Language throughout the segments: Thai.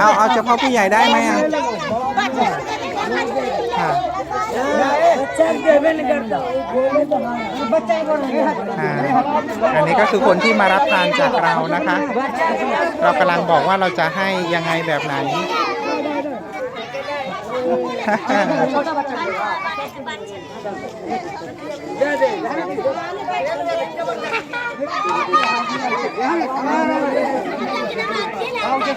เอาเอาเฉพาะผู้ใหญ่ได้ไหมฮะอันนี้ก็คือคนที่มารับทานจากเรานะคะ เรากำลังบอกว่าเราจะให้ยังไงแบบไหนเอาเจ้า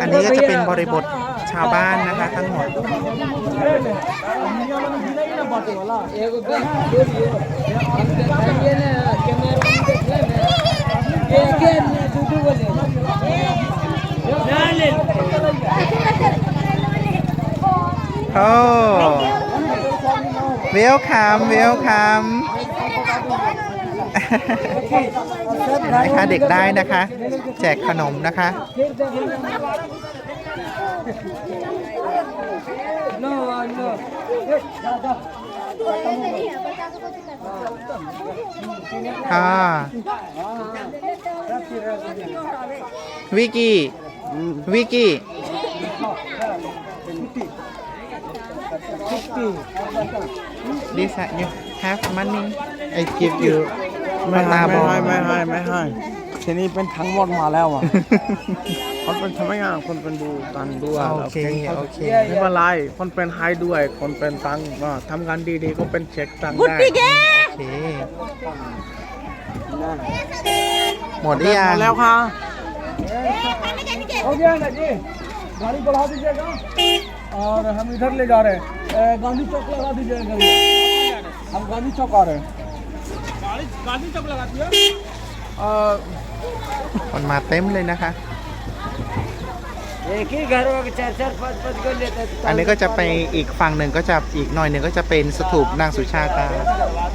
อันนี้ก็จะเป็นบริบทชาวบ้านนะคะทั้งหมดโอ้เวลคัมเวลคัม นะคะเด็กได้นะคะ แจกขนมนะคะ no no ค่ะวิกกี้วิกกี้ this you have money I give you ไม่ให้ ตาบ ไม่ อ ให้ ด ไม่ให้ไม่ให้ทีนี้เป็นทั้งหมดมาแล้วอ่ะ คนเป็นทำไมงานคนเป็นดูตันด้วย โอเคโอเค ไม่เป็นไรคนเป็นไฮด้วย คนเป็นตังก็ทำงานดีๆก็เป็นเช็คตังได้ โอเค หมดหรือยัง แล้วค่ะ हो गया ना जी गाड़ी बढ़ा दीजिएगा और हम इधर ले जा रहे हैं ए, गांधी चौक लगा दीजिएगा हम गांधी चौक आ रहे हैं เอคนมาเต็มเลยนะคะ อันนี้ก็จะไปอีกฝั่งหนึ่งก็จะอีกหน่อยหนึ่งก็จะเป็นสถูปนางสุชาตา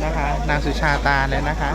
นะคะ นางสุชาตาเลยนะคะ